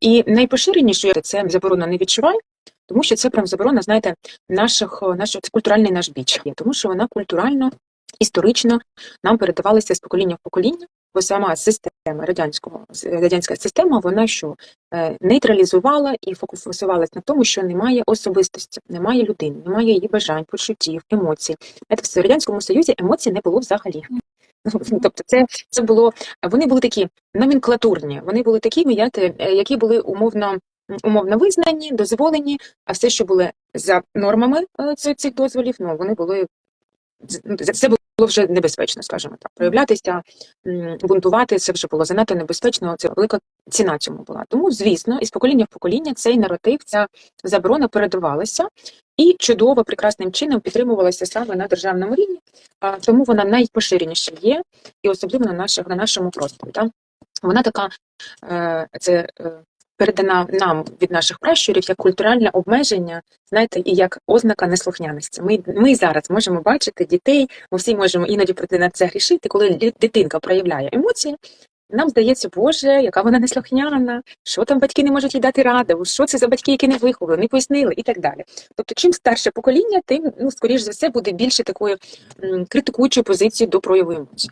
І найпоширенішою це заборона не відчувай, тому що це прям заборона, знаєте, наших нашого це культуральний наш біч, тому що вона культурально, історично нам передавалася з покоління в покоління, бо сама система радянського радянська система, вона що е, нейтралізувала і фокусувалася на тому, що немає особистості, немає людини, немає її бажань, почуттів, емоцій. Це в радянському союзі емоцій не було взагалі. Ну, Тобто, це це було вони були такі номенклатурні, вони були такими, які були умовно умовно визнані, дозволені, а все, що були за нормами е, цих дозволів, ну вони були ну, це було вже небезпечно, скажімо так. Проявлятися, бунтувати це вже було занадто небезпечно. Це велика ціна цьому була. Тому, звісно, із покоління в покоління цей наратив, ця заборона передавалася і чудово, прекрасним чином підтримувалася саме на державному рівні, тому вона найпоширеніша є, і особливо на наших на нашому просторі. Так? Вона така е, це. Е, передана нам від наших пращурів як культуральне обмеження, знаєте, і як ознака неслухняності. Ми ми зараз можемо бачити дітей, ми всі можемо іноді на це грішити, коли дитинка проявляє емоції. Нам здається, Боже, яка вона неслухняна, що там батьки не можуть їй дати раду, що це за батьки, які не виховали, не пояснили і так далі. Тобто, чим старше покоління, тим ну скоріш за все буде більше такої критикуючої позиції до прояву емоцій.